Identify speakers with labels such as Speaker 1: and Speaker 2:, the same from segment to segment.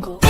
Speaker 1: jungle.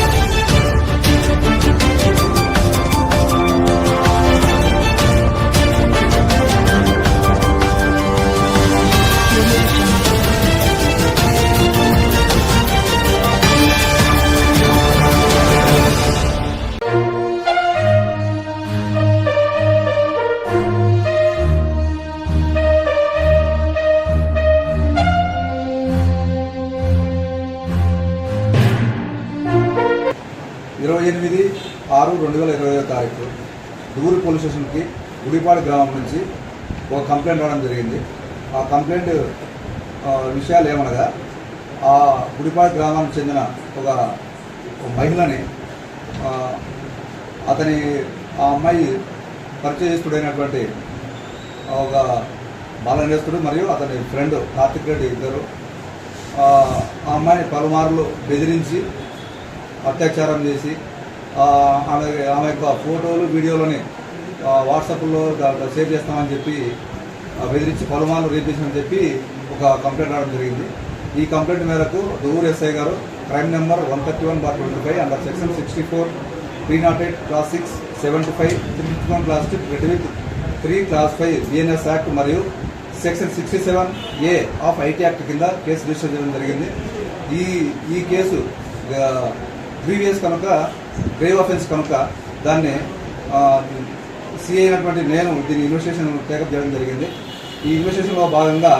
Speaker 2: ఇరవై ఎనిమిది ఆరు రెండు వేల ఇరవై ఐదో తారీఖు దూరు పోలీస్ స్టేషన్కి గుడిపాడు గ్రామం నుంచి ఒక కంప్లైంట్ రావడం జరిగింది. ఆ కంప్లైంట్ విషయాలు ఏమనగా ఆ గుడిపాడు గ్రామానికి చెందిన ఒక మహిళని అతని ఆ అమ్మాయి పరిచయస్తుడైనటువంటి ఒక బాలనేస్తుడు మరియు అతని ఫ్రెండ్ కార్తిక్ రెడ్డి ఇద్దరు. ఆ ఆ అమ్మాయిని పలుమార్లు బెదిరించి అత్యాచారం చేసి ఆమె ఆమె యొక్క ఫోటోలు వీడియోలని వాట్సాప్లో దా- షేర్ చేస్తామని చెప్పి బెదిరించి పలుమార్లు రేపించమని చెప్పి ఒక కంప్లైంట్ రావడం జరిగింది. ఈ కంప్లైంట్ మేరకు దూర్ ఎస్ఐ గారు crime number one thirty one bar twenty five under section sixty four three nought eight clause six seventy five three fifty one clause two read with three clause five BNS act మరియు section sixty seven A of IT act కింద case register చేయడం జరిగింది. ఈ ఈ case previous కనుక grave offence కనుక దాన్ని CI అయినటువంటి నేను దీని ఇన్వెస్టిగేషన్ టేకప్ చేయడం జరిగింది. ఈ ఇన్వెస్టిగేషన్లో భాగంగా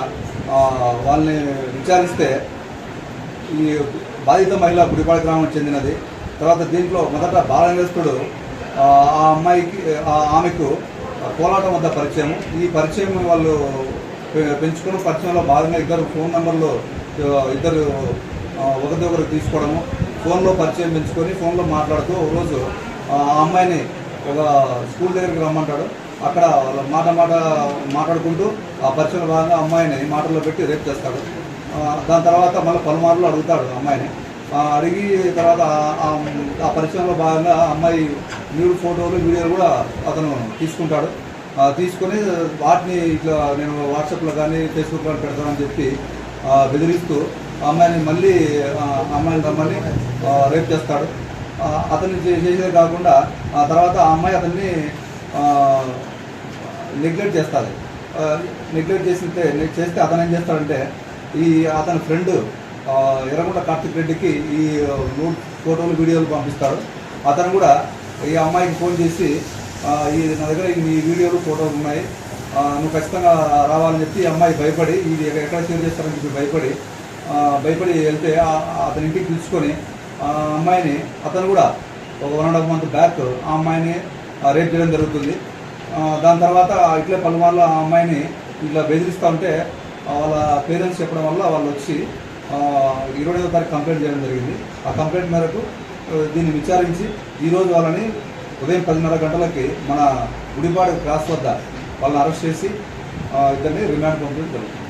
Speaker 2: వాళ్ళని విచారిస్తే ఈ బాధిత మహిళ గుడిపాడ గ్రామం చెందినది. తర్వాత దీంట్లో మొదట బాలనేస్తుడు ఆ అమ్మాయికి ఆ ఆమెకు కోలాటం వద్ద పరిచయం ఈ పరిచయం వాళ్ళు పెంచుకున్న పరిచయంలో భాగంగా ఇద్దరు ఫోన్ నెంబర్లు ఇద్దరు ఆ, ఒకరిదొకరు తీసుకోవడము. ఫోన్లో పరిచయం పెంచుకొని ఫోన్లో మాట్లాడుతూ రోజు ఆ అమ్మాయిని ఒక స్కూల్ దగ్గరికి రమ్మంటాడు. అక్కడ వాళ్ళ మాట మాట మాట్లాడుకుంటూ ఆ పరిచయం భాగంగా అమ్మాయిని మాటల్లో పెట్టి రేప్ చేస్తాడు. దాని తర్వాత మళ్ళీ పలుమార్లు అడుగుతాడు అమ్మాయిని. అడిగి తర్వాత ఆ- పరిచయంలో భాగంగా ఆ అమ్మాయి న్యూడ్ ఫోటోలు వీడియోలు కూడా అతను తీసుకుంటాడు. తీసుకొని వాటిని ఇట్లా నేను వాట్సాప్లో కానీ ఫేస్బుక్లో పెడతానని చెప్పి బెదిరిస్తూ అమ్మాయిని మళ్ళీ అమ్మాయిని రమ్మని రేప్ చేస్తాడు. అతన్ని చే- కాకుండా ఆ తర్వాత ఆ అమ్మాయి అతన్ని నెగ్లెక్ట్ చేస్తుంది. నెగ్లెక్ట్ చేస్తే చేస్తే అతను ఏం చేస్తాడంటే ఈ అతని ఫ్రెండ్ ఎర్రగుంట కార్తిక్ రెడ్డికి ఈ ఫోటోలు వీడియోలు పంపిస్తాడు. అతను కూడా ఈ అమ్మాయికి ఫోన్ చేసి ఈ నా దగ్గర ఈ వీడియోలు ఫోటోలు ఉన్నాయి. నువ్వు ఖచ్చితంగా రావాలని చెప్పి ఈ అమ్మాయి భయపడి ఇది ఎక్కడ షేర్ చేస్తారని చెప్పి భయపడి భయపడి వెళ్తే అతని ఇంటికి పిలుచుకొని ఆ అమ్మాయిని అతను కూడా ఒక one and half month back ఆ అమ్మాయిని రేప్ చేయడం జరుగుతుంది. దాని తర్వాత ఇట్లే పలుమార్లు ఆ అమ్మాయిని ఇట్లా బెదిరిస్తూ ఉంటే వాళ్ళ పేరెంట్స్ చెప్పడం వల్ల వాళ్ళు వచ్చి ఇరవై ఐదో తారీఖు కంప్లైంట్ చేయడం జరిగింది. ఆ కంప్లైంట్ మేరకు దీన్ని విచారించి ఈరోజు వాళ్ళని ఉదయం పదిన్నర గంటలకి మన గుడిపాడు క్రాస్ వద్ద వాళ్ళని అరెస్ట్ చేసి ఇద్దరిని రిమాండ్ పంపించడం జరుగుతుంది.